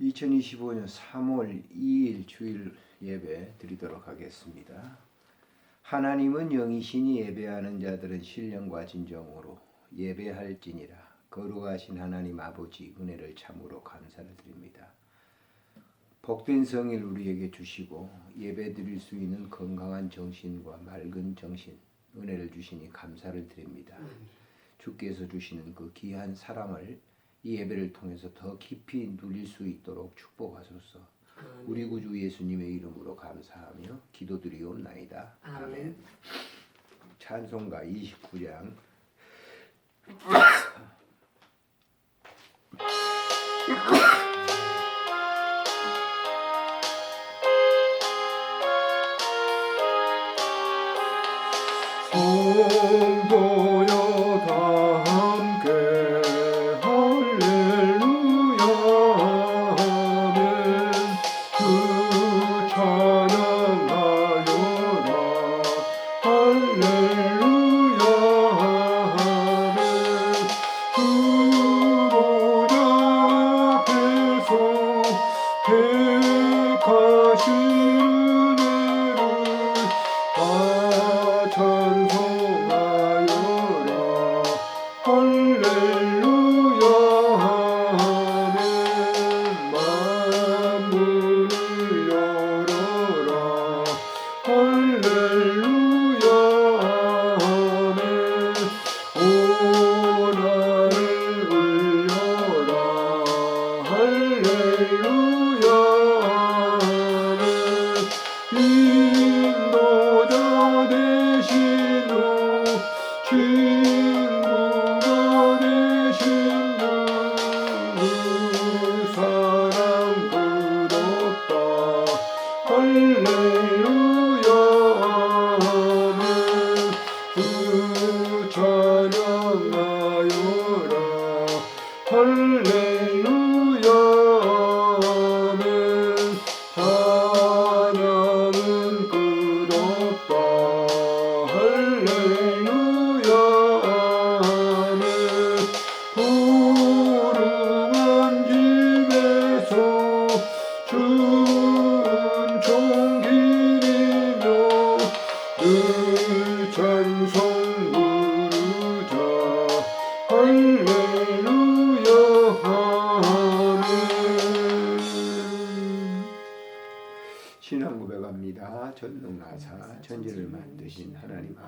2025년 3월 2일 주일 예배 드리도록 하겠습니다. 하나님은 영이시니 예배하는 자들은 신령과 진정으로 예배할지니라. 거룩하신 하나님 아버지 은혜를 참으로 감사를 드립니다. 복된 성일 우리에게 주시고 예배 드릴 수 있는 건강한 정신과 맑은 정신 은혜를 주시니 감사를 드립니다. 주께서 주시는 그 귀한 사랑을 이 예배를 통해서 더 깊이 누릴 수 있도록 축복하소서. 우리 구주 예수님의 이름으로 감사하며 기도드리옵나이다. 아멘. 아멘. 찬송가 29장 성도여 다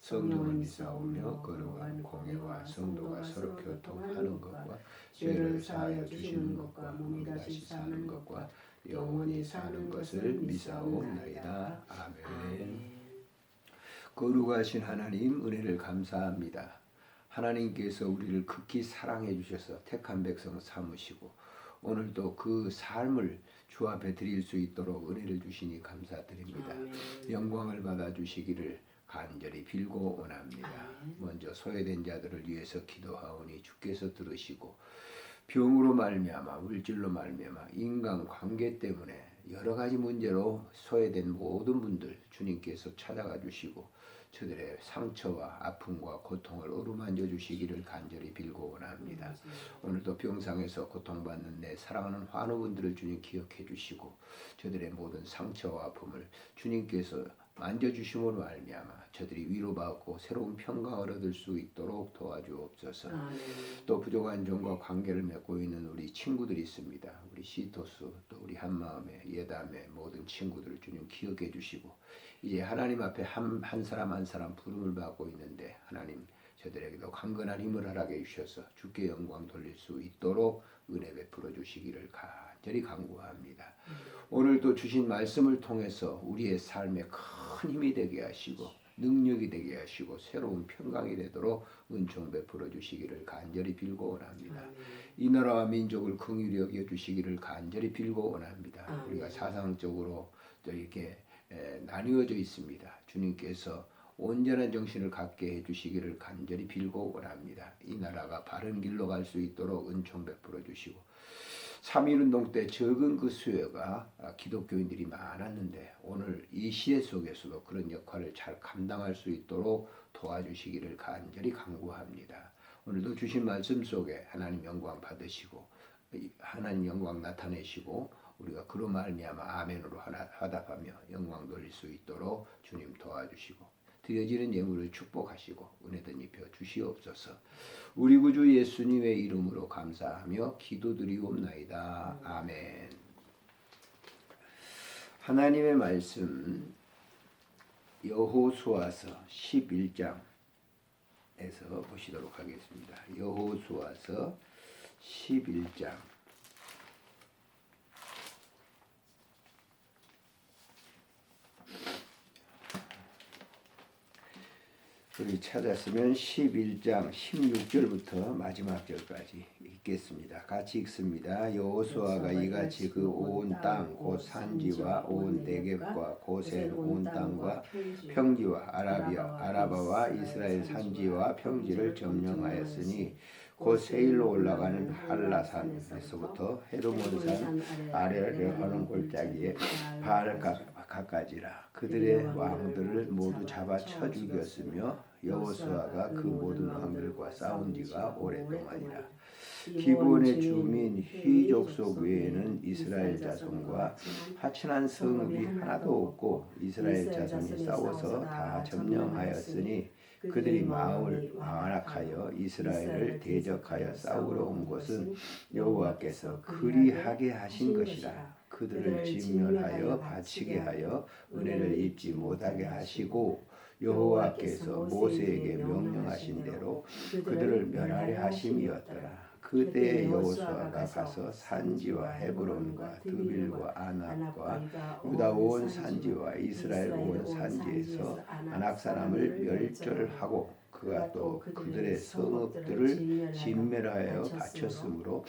성령을 믿사오며 거룩한 공예와 성도가 서로 교통하는 것과 죄를 사하여 주시는 것과 몸이 다시 사는 것과 영원히 사는 것을 믿사옵나이다 아멘 거룩하신 하나님 은혜를 감사합니다. 하나님께서 우리를 극히 사랑해 주셔서 택한 백성 삼으시고 오늘도 그 삶을 주 앞에 드릴 수 있도록 은혜를 주시니 감사드립니다. 아멘. 영광을 받아 주시기를 간절히 빌고 원합니다. 아멘. 먼저 소외된 자들을 위해서 기도하오니 주께서 들으시고 병으로 말미암아 물질로 말미암아 인간 관계 때문에 여러 가지 문제로 소외된 모든 분들 주님께서 찾아가 주시고 저들의 상처와 아픔과 고통을 어루만져 주시기를 간절히 빌고 원합니다. 오늘도 병상에서 고통받는 내 사랑하는 환우분들을 주님 기억해 주시고 저들의 모든 상처와 아픔을 주님께서 만져주심으로 말미암아 저들이 위로받고 새로운 평강을 얻을 수 있도록 도와주옵소서. 아멘. 또 부족한 종과 관계를 맺고 있는 우리 친구들이 있습니다. 우리 시토스 또 우리 한마음의 예담의 모든 친구들을 주님 기억해 주시고 이제 하나님 앞에 한, 한 사람 한 사람 부름을 받고 있는데 하나님 저들에게도 강건한 힘을 허락해 주셔서 주께 영광 돌릴 수 있도록 은혜 베풀어 주시기를 간절히 간구합니다. 오늘도 주신 말씀을 통해서 우리의 삶에 큰 힘이 되게 하시고 능력이 되게 하시고 새로운 평강이 되도록 은총 베풀어 주시기를 간절히 빌고 원합니다. 아멘. 이 나라와 민족을 긍휼히 여겨 주시기를 간절히 빌고 원합니다. 아멘. 우리가 사상적으로 또 이렇게 에, 나뉘어져 있습니다. 주님께서 온전한 정신을 갖게 해주시기를 간절히 빌고 원합니다. 이 나라가 바른 길로 갈 수 있도록 은총 베풀어 주시고 3.1운동 때 적은 그 수요가 아, 기독교인들이 많았는데 오늘 이 시대 속에서도 그런 역할을 잘 감당할 수 있도록 도와주시기를 간절히 간구합니다. 오늘도 주신 말씀 속에 하나님 영광 받으시고 이 하나님 영광 나타내시고 우리가 그로 말미암아 아멘으로 하나 화답하며 영광 돌릴 수 있도록 주님 도와주시고 드려지는 예물을 축복하시고 은혜든 입혀 주시옵소서. 우리 구주 예수님의 이름으로 감사하며 기도드리옵나이다. 아멘. 하나님의 말씀 여호수아서 11장에서 보시도록 하겠습니다. 여호수아서 11장 우리 찾았으면 11장 16절부터 마지막 절까지 읽겠습니다. 같이 읽습니다. 여호수아가 이같이 그 온 땅 곧 산지와 온 대geb과 고센 온 땅과 평지와 아라비아 아라바와 이스라엘 산지와 평지를 점령하였으니 곧 세일로 올라가는 한라산에서부터 헤르몬산 아래를 하는 골짜기에 바알가까지라 그들의 왕들을 모두 잡아 쳐 죽였으며 여호수아가 그 모든 왕들과 싸운 지가 오랫동안이라. 기본의 주민 휘족속 외에는 이스라엘 자손과 하친한 성읍이 하나도 없고 이스라엘 자손이 싸워서 다 점령하였으니 그들이 마을 완악하여 이스라엘을 대적하여 싸우러 온 것은 여호와께서 그리하게 하신 것이라. 그들을 진멸하여 바치게 하여 은혜를 입지 못하게 하시고 여호와께서 모세에게 명령하신 대로 그들을 멸하려 하심이었더라. 그때 여호수아가 가서 산지와 헤브론과 드빌과 아낙과 유다 온 산지와 이스라엘 온 산지에서 아낙 사람을 멸절하고 그가 또 그들의 성읍들을 진멸하여 바쳤으므로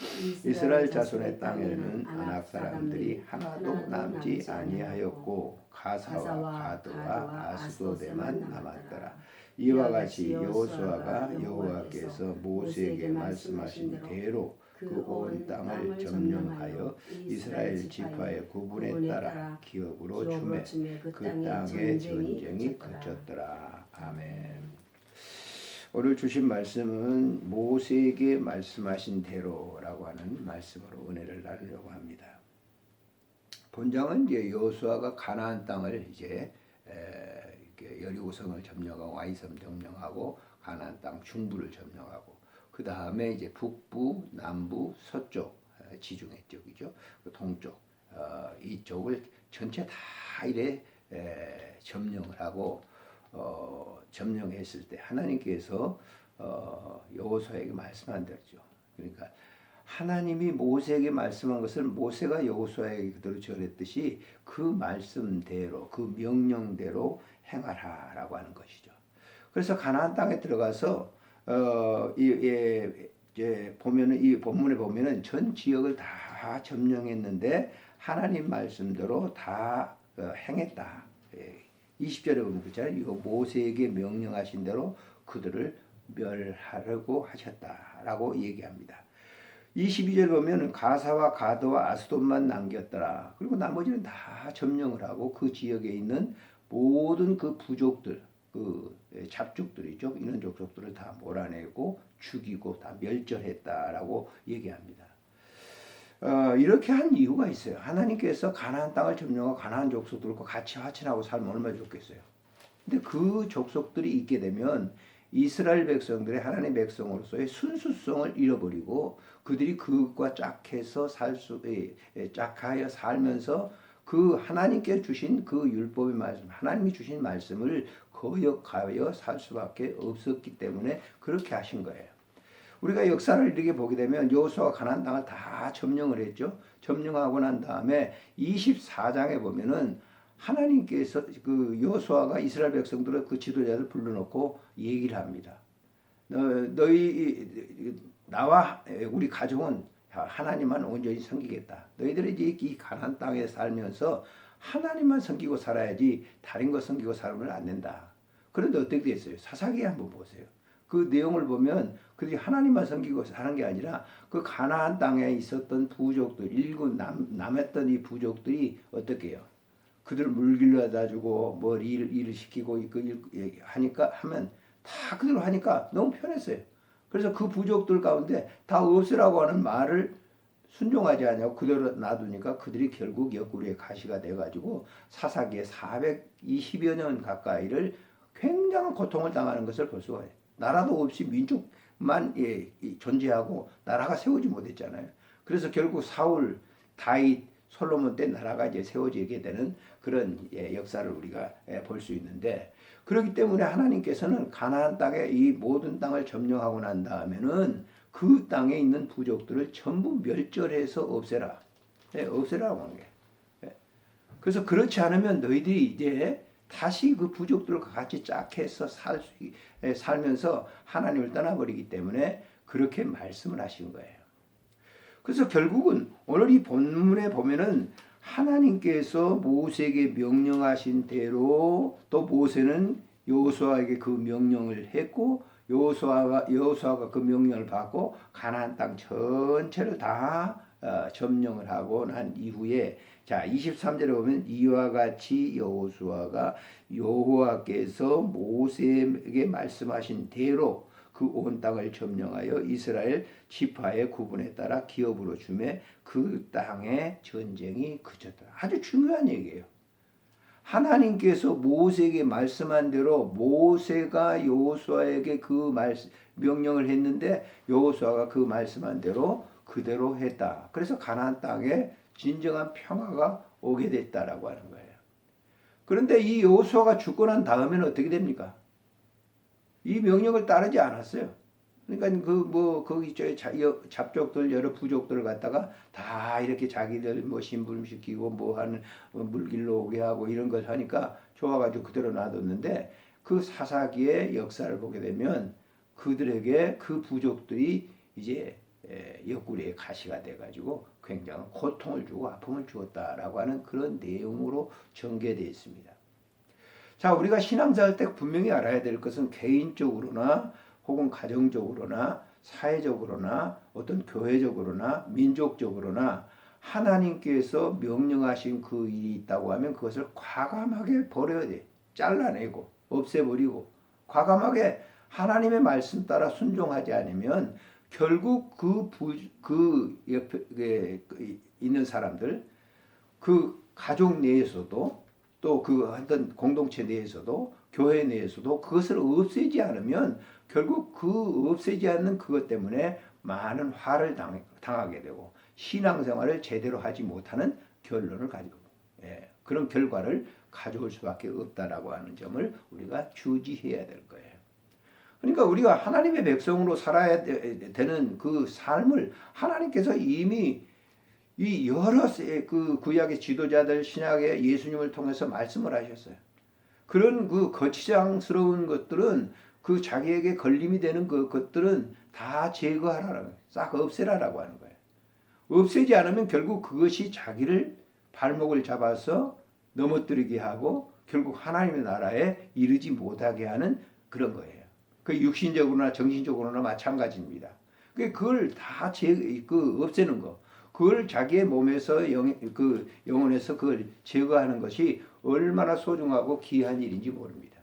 이스라엘 자손의 땅에는 아낙 사람들이 하나도 남지 아니하였고 가사와 가드와 아스도데만 남았더라. 이와 같이 여호수아가 여호와께서 모세에게 말씀하신 대로 그 온 땅을 점령하여 이스라엘 지파의 구분에 따라 기업으로 주매 그 땅의 전쟁이 그쳤더라. 아멘. 오늘 주신 말씀은 모세에게 말씀하신 대로라고 하는 말씀으로 은혜를 나누려고 합니다. 본장은 이제 여호수아가 가나안 땅을 이제 여리고성을 점령하고 아이섬 점령하고 가나안 땅 중부를 점령하고 그 다음에 이제 북부, 남부, 서쪽 에, 지중해 쪽이죠. 그 동쪽 어, 이쪽을 전체 다 이래 에, 점령을 하고 어, 점령했을 때 하나님께서 어, 여호수아에게 말씀한 대로죠. 그러니까 하나님이 모세에게 말씀한 것을 모세가 여호수아에게 그대로 전했듯이 그 말씀대로 그 명령대로 행하라라고 하는 것이죠. 그래서 가나안 땅에 들어가서 어, 이, 예, 이제 보면은 이 본문에 보면은 전 지역을 다 점령했는데 하나님 말씀대로 다 어, 행했다. 예. 20절에 보면 그렇잖아요. 이거 모세에게 명령하신 대로 그들을 멸하려고 하셨다라고 얘기합니다. 22절 보면 가사와 가드와 아스돈만 남겼더라. 그리고 나머지는 다 점령을 하고 그 지역에 있는 모든 그 부족들, 그 잡족들이죠. 이런 족속들을 다 몰아내고 죽이고 다 멸절했다라고 얘기합니다. 어, 이렇게 한 이유가 있어요. 하나님께서 가나안 땅을 점령하고 가나안 족속들과 같이 화친하고 살면 얼마나 좋겠어요. 근데 그 족속들이 있게 되면 이스라엘 백성들의 하나님 백성으로서의 순수성을 잃어버리고 그들이 그것과 짝해서 살수 짝하여 살면서 그 하나님께 주신 그 율법의 말씀, 하나님이 주신 말씀을 거역하여 살 수밖에 없었기 때문에 그렇게 하신 거예요. 우리가 역사를 이렇게 보게 되면 여호수아가 가나안 땅을 다 점령을 했죠. 점령하고 난 다음에 24장에 보면은 하나님께서 그 여호수아가 이스라엘 백성들의 그 지도자를 불러놓고 얘기를 합니다. 너, 너희 나와 우리 가족은 하나님만 온전히 섬기겠다. 너희들이 이제 이 가나안 땅에 살면서 하나님만 섬기고 살아야지 다른 거 섬기고 살면 안 된다. 그런데 어떻게 됐어요? 사사기에 한번 보세요. 그 내용을 보면 그들이 하나님만 섬기고 사는 게 아니라 그 가나안 땅에 있었던 부족들 일군 남, 남았던 이 부족들이 어떻게 해요? 그들을 물길러다 주고 뭐 일, 일을 시키고 그 일, 일 하니까 하면 다 그대로 하니까 너무 편했어요. 그래서 그 부족들 가운데 다 없으라고 하는 말을 순종하지 않냐고 그대로 놔두니까 그들이 결국 옆구리에 가시가 돼가지고 사사기에 420여 년 가까이를 굉장한 고통을 당하는 것을 볼 수가 있어요. 나라도 없이 민족만 예, 이 존재하고 나라가 세우지 못했잖아요. 그래서 결국 사울, 다윗, 솔로몬 때 나라가 이제 세워지게 되는 그런 예, 역사를 우리가 예, 볼 수 있는데 그렇기 때문에 하나님께서는 가나안 땅에 이 모든 땅을 점령하고 난 다음에는 그 땅에 있는 부족들을 전부 멸절해서 없애라. 예, 없애라고 하는 게. 예. 그래서 그렇지 않으면 너희들이 이제 다시 그 부족들과 같이 짝해서 살 수, 예, 살면서 하나님을 떠나버리기 때문에 그렇게 말씀을 하신 거예요. 그래서 결국은 오늘 이 본문에 보면은 하나님께서 모세에게 명령하신 대로 또 모세는 여호수아에게 그 명령을 했고 여호수아가 여호수아가 그 명령을 받고 가나안 땅 전체를 다 어, 점령을 하고 난 이후에 자 23절에 보면 이와 같이 여호수아가 여호와께서 모세에게 말씀하신 대로 그 온 땅을 점령하여 이스라엘 지파의 구분에 따라 기업으로 주매 그 땅에 전쟁이 그쳤다. 아주 중요한 얘기예요. 하나님께서 모세에게 말씀한 대로 모세가 여호수아에게 그 말씀 명령을 했는데 여호수아가 그 말씀한 대로 그대로 했다. 그래서 가나안 땅에 진정한 평화가 오게 됐다라고 하는 거예요. 그런데 이 여호수아가 죽고 난 다음에는 어떻게 됩니까? 이 명령을 따르지 않았어요. 그러니까 그 뭐 거기 저 잡족들 여러 부족들을 갖다가 다 이렇게 자기들 뭐 심부름시키고 뭐 하는 뭐 물길로 오게 하고 이런 걸 하니까 좋아가지고 그대로 놔뒀는데 그 사사기의 역사를 보게 되면 그들에게 그 부족들이 이제 옆구리에 가시가 돼가지고 굉장한 고통을 주고 아픔을 주었다라고 하는 그런 내용으로 전개되어 있습니다. 자, 우리가 신앙생활 때 분명히 알아야 될 것은 개인적으로나 혹은 가정적으로나 사회적으로나 어떤 교회적으로나 민족적으로나 하나님께서 명령하신 그 일이 있다고 하면 그것을 과감하게 버려야 돼. 잘라내고 없애버리고 과감하게 하나님의 말씀 따라 순종하지 않으면 결국 그, 부, 그 옆에 있는 사람들 그 가족 내에서도 또 그 어떤 공동체 내에서도 교회 내에서도 그것을 없애지 않으면 결국 그 없애지 않는 그것 때문에 많은 화를 당, 하게 되고 신앙생활을 제대로 하지 못하는 결론을 가지고 예, 그런 결과를 가져올 수밖에 없다라고 하는 점을 우리가 주지해야 될 거예요. 그러니까 우리가 하나님의 백성으로 살아야 되는 그 삶을 하나님께서 이미 이 여러 그 구약의 지도자들 신약의 예수님을 통해서 말씀을 하셨어요. 그런 그 거치장스러운 것들은 그 자기에게 걸림이 되는 그 것들은 다 제거하라는 싹 없애라라고 하는 거예요. 없애지 않으면 결국 그것이 자기를 발목을 잡아서 넘어뜨리게 하고 결국 하나님의 나라에 이르지 못하게 하는 그런 거예요. 그 육신적으로나 정신적으로나 마찬가지입니다. 그걸 다 제, 그 없애는 거. 그걸 자기의 몸에서 영, 그 영혼에서 그걸 제거하는 것이 얼마나 소중하고 귀한 일인지 모릅니다.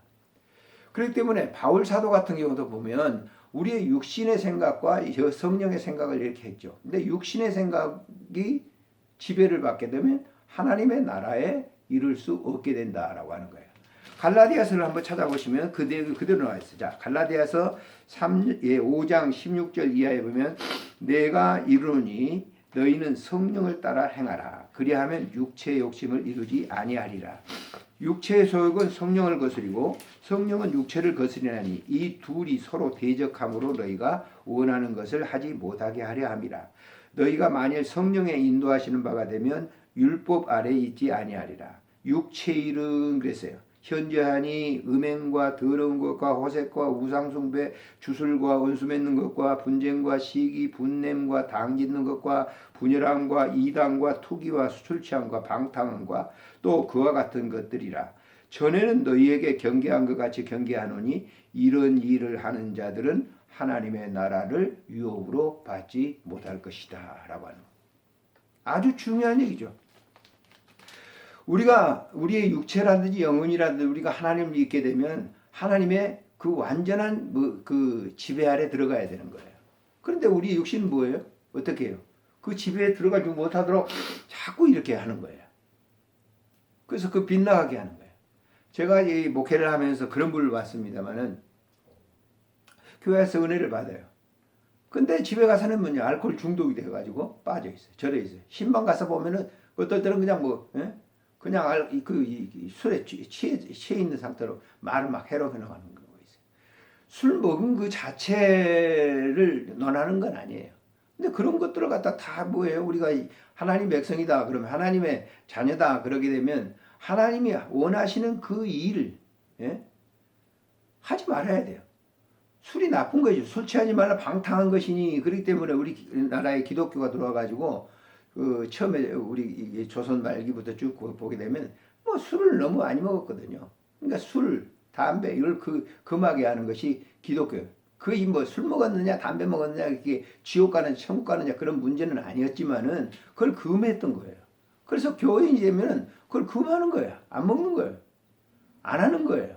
그렇기 때문에 바울 사도 같은 경우도 보면 우리의 육신의 생각과 성령의 생각을 이렇게 했죠. 근데 육신의 생각이 지배를 받게 되면 하나님의 나라에 이룰 수 없게 된다라고 하는 거예요. 갈라디아서를 한번 찾아보시면 그대로, 그대로 나와 있어요. 자, 갈라디아서 3, 예, 5장 16절 이하에 보면 내가 이르니 너희는 성령을 따라 행하라. 그리하면 육체의 욕심을 이루지 아니하리라. 육체의 소욕은 성령을 거스리고 성령은 육체를 거스리나니 이 둘이 서로 대적함으로 너희가 원하는 것을 하지 못하게 하려 함이라. 너희가 만일 성령의 인도하시는 바가 되면 율법 아래 있지 아니하리라. 육체 일은 그랬어요. 현저하니 음행과 더러운 것과 호색과 우상숭배 주술과 원수 맺는 것과 분쟁과 시기 분냄과 당 짓는 것과 분열함과 이당과 투기와 술 취함과 방탕함과 또 그와 같은 것들이라. 전에는 너희에게 경계한 것 같이 경계하노니 이런 일을 하는 자들은 하나님의 나라를 유업으로 받지 못할 것이다. 라고 하는 아주 중요한 얘기죠. 우리가 우리의 육체라든지 영혼이라든지 우리가 하나님을 믿게 되면 하나님의 그 완전한 뭐 그 지배 아래 들어가야 되는 거예요. 그런데 우리 육신은 뭐예요? 어떻게 해요? 그 지배에 들어가지 못하도록 자꾸 이렇게 하는 거예요. 그래서 그 빗나가게 하는 거예요. 제가 이 목회를 하면서 그런 분을 봤습니다만은 교회에서 은혜를 받아요. 근데 집에 가서는 뭐냐 알코올 중독이 돼가지고 빠져 있어요. 절에 있어요. 신방 가서 보면은 어떨 때는 그냥 뭐 예? 그냥 그, 술에 취- 취해, 취해 있는 상태로 말을 막 해로 해 나가는 경우가 있어요. 술 먹은 그 자체를 논하는 건 아니에요. 근데 그런 것들을 갖다 다 뭐예요? 우리가 이 하나님 백성이다. 그러면 하나님의 자녀다. 그러게 되면 하나님이 원하시는 그 일을 예? 하지 말아야 돼요. 술이 나쁜 거죠. 술 취하지 말라 방탕한 것이니 그렇기 때문에 우리 나라에 기독교가 들어와가지고 그 처음에 우리 이 조선 말기부터 쭉 보게 되면 뭐 술을 너무 많이 먹었거든요. 그러니까 술, 담배 이걸 그 금하게 하는 것이 기독교. 그이 뭐 술 먹었느냐 담배 먹었느냐 이게 지옥 가는지 천국 가느냐 그런 문제는 아니었지만은 그걸 금했던 거예요. 그래서 교인이 되면은 그걸 금하는 거야. 안 먹는 거예요. 안 하는 거예요.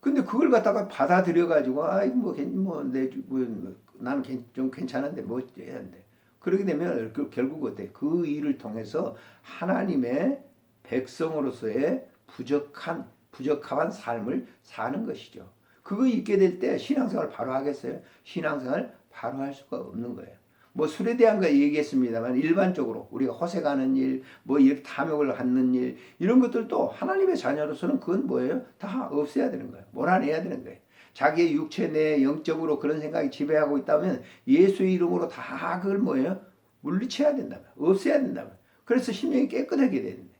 근데 그걸 갖다가 받아들여 가지고 아이 뭐뭐내 뭐, 나는 괜- 좀 괜찮은데 뭐 해야 돼. 그렇게 되면 그 결국 어때? 그 일을 통해서 하나님의 백성으로서의 부족한 부적합한 삶을 사는 것이죠. 그거 있게 될 때 신앙생활 바로 하겠어요? 신앙생활 바로 할 수가 없는 거예요. 뭐 술에 대한 거 얘기했습니다만 일반적으로 우리가 허세가는 일, 뭐 탐욕을 갖는 일 이런 것들도 하나님의 자녀로서는 그건 뭐예요? 다 없애야 되는 거예요. 몰아내야 되는 거예요. 자기의 육체 내 영적으로 그런 생각이 지배하고 있다면 예수의 이름으로 다 그걸 뭐예요? 물리쳐야 된다면 없애야 된다면 그래서 심령이 깨끗하게 되는데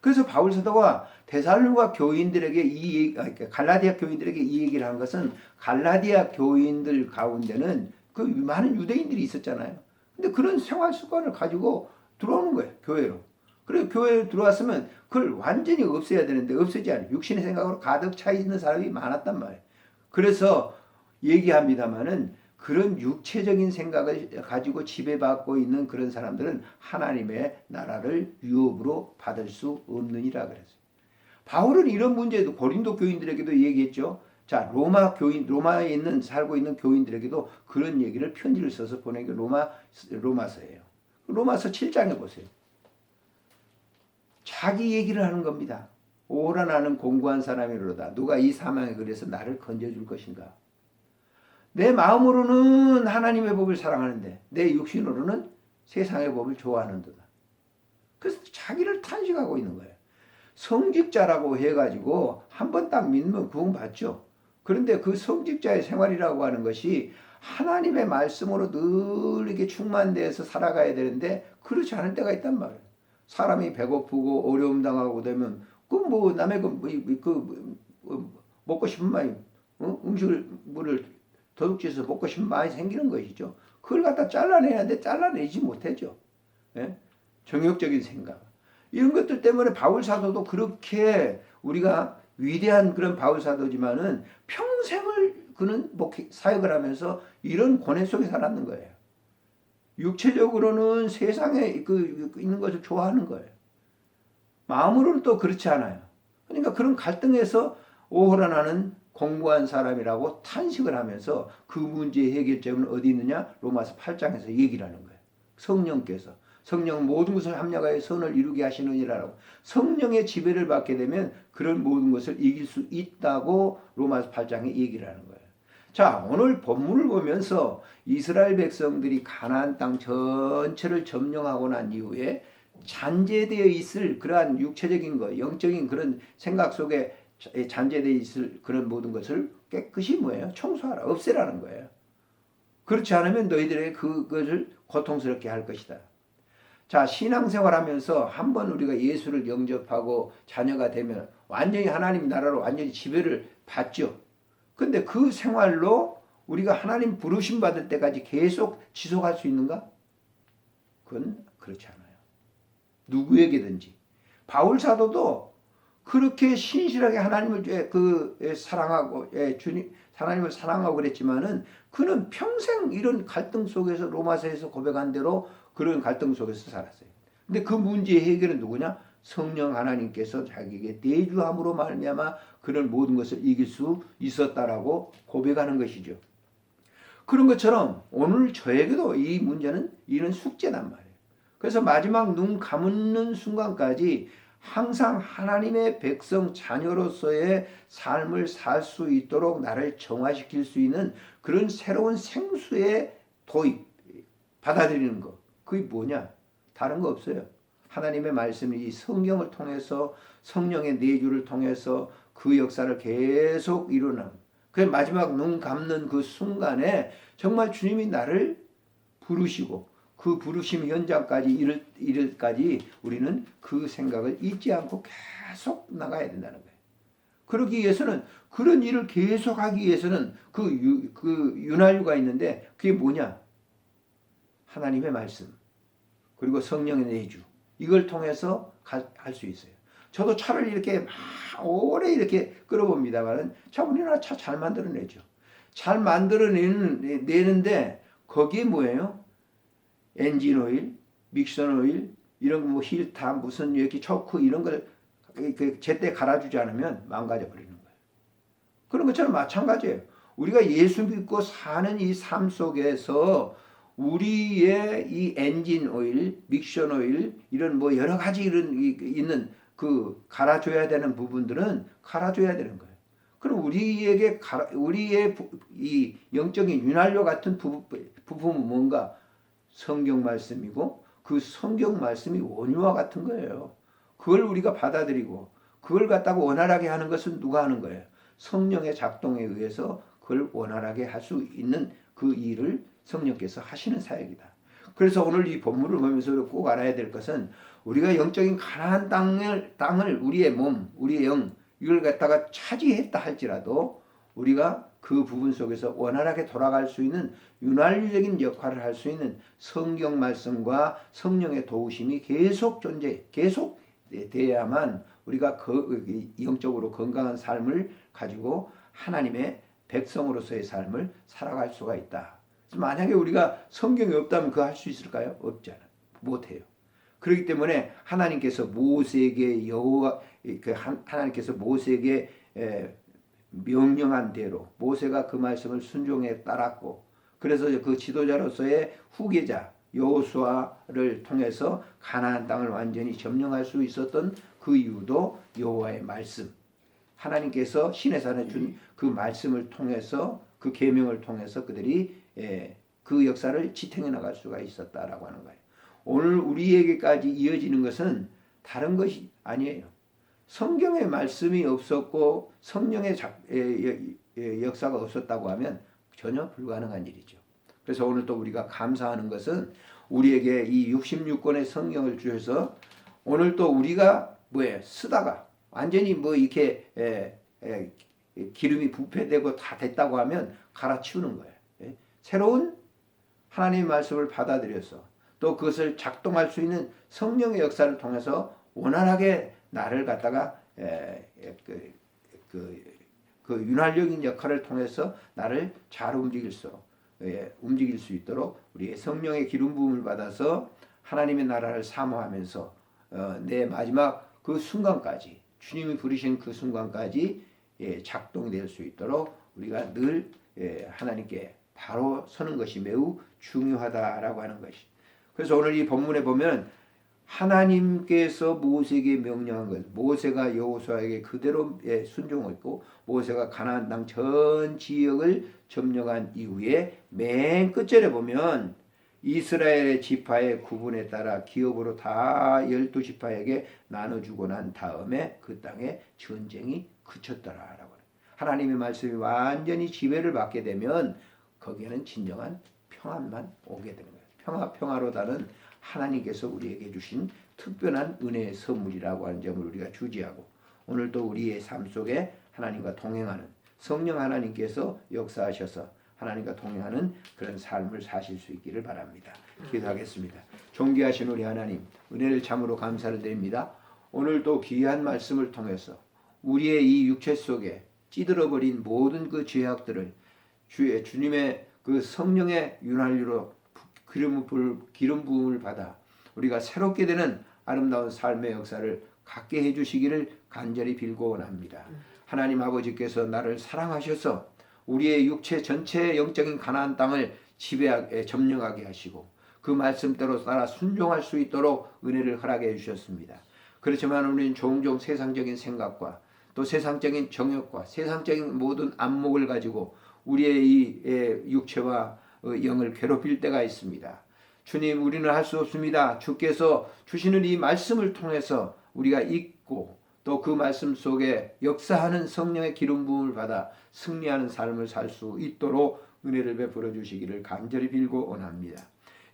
그래서 바울 사도가 데살로가 교인들에게 이 아, 그러니까 갈라디아 교인들에게 이 얘기를 한 것은 갈라디아 교인들 가운데는 그 많은 유대인들이 있었잖아요. 근데 그런 생활 습관을 가지고 들어오는 거예요 교회로. 그리고 교회에 들어왔으면 그걸 완전히 없애야 되는데 없애지 않아요. 육신의 생각으로 가득 차 있는 사람이 많았단 말이에요. 그래서 얘기합니다마는 그런 육체적인 생각을 가지고 지배받고 있는 그런 사람들은 하나님의 나라를 유업으로 받을 수 없느니라 그랬어요. 바울은 이런 문제도 고린도 교인들에게도 얘기했죠. 자, 로마 교인, 로마에 있는 살고 있는 교인들에게도 그런 얘기를 편지를 써서 보낸 게 로마 로마서예요. 로마서 7장에 보세요. 자기 얘기를 하는 겁니다. 오라 나는 공고한 사람이로다. 누가 이 사망에 그래서 나를 건져줄 것인가? 내 마음으로는 하나님의 법을 사랑하는데 내 육신으로는 세상의 법을 좋아하는도다. 그래서 자기를 탄식하고 있는 거예요. 성직자라고 해가지고 한 번 딱 믿으면 구원받죠. 그런데 그 성직자의 생활이라고 하는 것이 하나님의 말씀으로 늘 이렇게 충만돼서 살아가야 되는데 그렇지 않을 때가 있단 말이에요. 사람이 배고프고 어려움 당하고 되면 그 뭐 남의 그, 뭐, 그 뭐, 먹고 싶은 마음 어? 음식을 물을 도둑질해서 먹고 싶은 마음이 생기는 것이죠. 그걸 갖다 잘라내야 하는데 잘라내지 못하죠. 예? 정욕적인 생각. 이런 것들 때문에 바울 사도도 그렇게 우리가 위대한 그런 바울 사도지만은 평생을 그는 사역을 하면서 이런 고뇌 속에 살았는 거예요. 육체적으로는 세상에 그 있는 것을 좋아하는 거예요. 마음으로는 또 그렇지 않아요. 그러니까 그런 갈등에서 오호라 나는 공부한 사람이라고 탄식을 하면서 그 문제의 해결점은 어디 있느냐? 로마서 8장에서 얘기를 하는 거예요. 성령께서 성령 모든 것을 합력하여 선을 이루게 하시느니라고 성령의 지배를 받게 되면 그런 모든 것을 이길 수 있다고 로마서 8장에 얘기를 하는 거예요. 자, 오늘 본문을 보면서 이스라엘 백성들이 가나안 땅 전체를 점령하고 난 이후에 잔재되어 있을 그러한 육체적인 것, 영적인 그런 생각 속에 잔재되어 있을 그런 모든 것을 깨끗이 뭐예요? 청소하라, 없애라는 거예요. 그렇지 않으면 너희들의 그것을 고통스럽게 할 것이다. 자, 신앙생활 하면서 한번 우리가 예수를 영접하고 자녀가 되면 완전히 하나님 나라로 완전히 지배를 받죠. 근데 그 생활로 우리가 하나님 부르심 받을 때까지 계속 지속할 수 있는가? 그건 그렇지 않아요. 누구에게든지. 바울 사도도 그렇게 신실하게 하나님을 예, 그 예, 사랑하고 예, 주님 하나님을 사랑하고 그랬지만은 그는 평생 이런 갈등 속에서 로마서에서 고백한 대로 그런 갈등 속에서 살았어요. 근데 그 문제의 해결은 누구냐? 성령 하나님께서 자기에게 내주함으로 말미암아 그런 모든 것을 이길 수 있었다라고 고백하는 것이죠. 그런 것처럼 오늘 저에게도 이 문제는 이런 숙제란 말이에요. 그래서 마지막 눈 감는 순간까지 항상 하나님의 백성 자녀로서의 삶을 살 수 있도록 나를 정화시킬 수 있는 그런 새로운 생수의 도입 받아들이는 것. 그게 뭐냐? 다른 거 없어요. 하나님의 말씀이 이 성경을 통해서 성령의 내주를 통해서 그 역사를 계속 이루는 그 마지막 눈 감는 그 순간에 정말 주님이 나를 부르시고 그 부르심 현장까지 이를 이를까지 우리는 그 생각을 잊지 않고 계속 나가야 된다는 거예요. 그러기 위해서는 그런 일을 계속하기 위해서는 그, 유, 그 윤활유가 있는데 그게 뭐냐? 하나님의 말씀 그리고 성령의 내주 이걸 통해서 할 수 있어요. 저도 차를 이렇게 막 오래 이렇게 끌어봅니다만은 차 우리나라 차 잘 만들어내죠. 잘 만들어내는 내는데 거기에 뭐예요? 엔진 오일, 믹션 오일 이런 뭐 힐타 무슨 이렇게 초크 이런 걸그 제때 갈아주지 않으면 망가져 버리는 거예요. 그런 것처럼 마찬가지예요. 우리가 예수 믿고 사는 이 삶 속에서 우리의 이 엔진 오일, 믹션 오일 이런 뭐 여러 가지 이런 있는 그 갈아줘야 되는 부분들은 갈아줘야 되는 거예요. 그럼 우리에게 갈아, 우리의 이 영적인 윤활유 같은 부, 부품은 뭔가 성경 말씀이고 그 성경 말씀이 원유와 같은 거예요. 그걸 우리가 받아들이고 그걸 갖다가 원활하게 하는 것은 누가 하는 거예요? 성령의 작동에 의해서 그걸 원활하게 할 수 있는 그 일을 성령께서 하시는 사역이다. 그래서 오늘 이 본문을 보면서 꼭 알아야 될 것은 우리가 영적인 가나안 땅을 땅을 우리의 몸, 우리의 영 이걸 갖다가 차지했다 할지라도 우리가 그 부분 속에서 원활하게 돌아갈 수 있는 윤활유적인 역할을 할 수 있는 성경 말씀과 성령의 도우심이 계속 존재, 계속 돼야만 우리가 그 영적으로 건강한 삶을 가지고 하나님의 백성으로서의 삶을 살아갈 수가 있다. 만약에 우리가 성경이 없다면 그거 할수 있을까요? 없잖아. 못해요. 그렇기 때문에 하나님께서 모세에게 여호와 그 하나님께서 모세에게 명령한 대로 모세가 그 말씀을 순종해 따랐고 그래서 그 지도자로서의 후계자 여호수아를 통해서 가나안 땅을 완전히 점령할 수 있었던 그 이유도 여호와의 말씀 하나님께서 신의 산에 준 그 말씀을 통해서 그 계명을 통해서 그들이 그 역사를 지탱해 나갈 수가 있었다라고 하는 거예요. 오늘 우리에게까지 이어지는 것은 다른 것이 아니에요. 성경의 말씀이 없었고 성령의 역사가 없었다고 하면 전혀 불가능한 일이죠. 그래서 오늘 또 우리가 감사하는 것은 우리에게 이 66권의 성경을 주셔서 오늘 또 우리가 뭐에 쓰다가 완전히 뭐 이렇게 에, 에, 기름이 부패되고 다 됐다고 하면 갈아치우는 거예요. 예? 새로운 하나님의 말씀을 받아들여서 또 그것을 작동할 수 있는 성령의 역사를 통해서 원활하게 나를 갖다가 그, 그, 그 윤활적인 역할을 통해서 나를 잘 움직일 수 예, 움직일 수 있도록 우리의 성령의 기름 부음을 받아서 하나님의 나라를 사모하면서 어, 내 마지막 그 순간까지 주님이 부르신 그 순간까지 예, 작동이 될수 있도록 우리가 늘 예, 하나님께 바로 서는 것이 매우 중요하다라고 하는 것이. 그래서 오늘 이 본문에 보면 하나님께서 모세에게 명령한 것, 모세가 여호수아에게 그대로 예, 순종했고 모세가 가나안 땅 전 지역을 점령한 이후에 맨 끝절에 보면 이스라엘의 지파의 구분에 따라 기업으로 다 열두 지파에게 나눠주고 난 다음에 그 땅에 전쟁이 그쳤더라라고. 하나님의 말씀이 완전히 지배를 받게 되면 거기에는 진정한 평안만 오게 되는 거예요. 평화 평화로다는 하나님께서 우리에게 주신 특별한 은혜의 선물이라고 하는 점을 우리가 주지하고 오늘도 우리의 삶 속에 하나님과 동행하는 성령 하나님께서 역사하셔서 하나님과 동행하는 그런 삶을 사실 수 있기를 바랍니다. 기도하겠습니다. 존귀하신 우리 하나님 은혜를 참으로 감사를 드립니다. 오늘도 귀한 말씀을 통해서 우리의 이 육체 속에 찌들어버린 모든 그 죄악들을 주의 주님의 그 성령의 윤활유로 기름 부을 기름 부음을 받아 우리가 새롭게 되는 아름다운 삶의 역사를 갖게 해 주시기를 간절히 빌고 원합니다. 하나님 아버지께서 나를 사랑하셔서 우리의 육체 전체의 영적인 가나안 땅을 지배하게 점령하게 하시고 그 말씀대로 따라 순종할 수 있도록 은혜를 허락해 주셨습니다. 그렇지만 우리는 종종 세상적인 생각과 또 세상적인 정욕과 세상적인 모든 안목을 가지고 우리의 이 예, 육체와 어, 영을 괴롭힐 때가 있습니다. 주님, 우리는 할 수 없습니다. 주께서 주시는 이 말씀을 통해서 우리가 읽고 또 그 말씀 속에 역사하는 성령의 기름 부음을 받아 승리하는 삶을 살 수 있도록 은혜를 베풀어 주시기를 간절히 빌고 원합니다.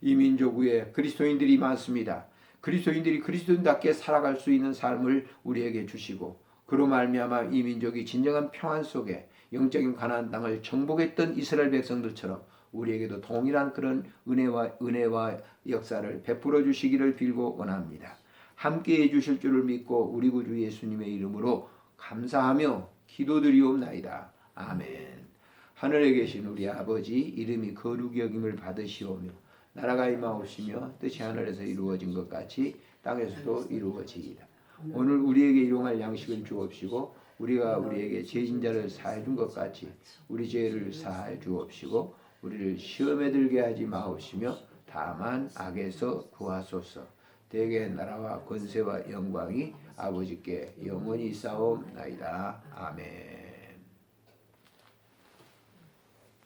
이 민족 위에 그리스도인들이 많습니다. 그리스도인들이 그리스도인답게 살아갈 수 있는 삶을 우리에게 주시고 그로 말미암아 이 민족이 진정한 평안 속에 영적인 가나안 땅을 정복했던 이스라엘 백성들처럼 우리에게도 동일한 그런 은혜와 은혜와 역사를 베풀어 주시기를 빌고 원합니다. 함께 해 주실 줄을 믿고 우리 구주 예수님의 이름으로 감사하며 기도드리옵나이다. 아멘. 하늘에 계신 우리 아버지 이름이 거룩히 여김을 받으시오며 나라가 임하옵시며 뜻이 하늘에서 이루어진 것 같이 땅에서도 이루어지이다. 오늘 우리에게 일용할 양식을 주옵시고 우리가 우리에게 죄진 자를 사해 준 것 같이 우리 죄를 사해 주옵시고 우리를 시험에 들게 하지 마옵시며 다만 악에서 구하소서. 대개 나라와 권세와 영광이 아버지께 영원히 싸움나이다. 아멘.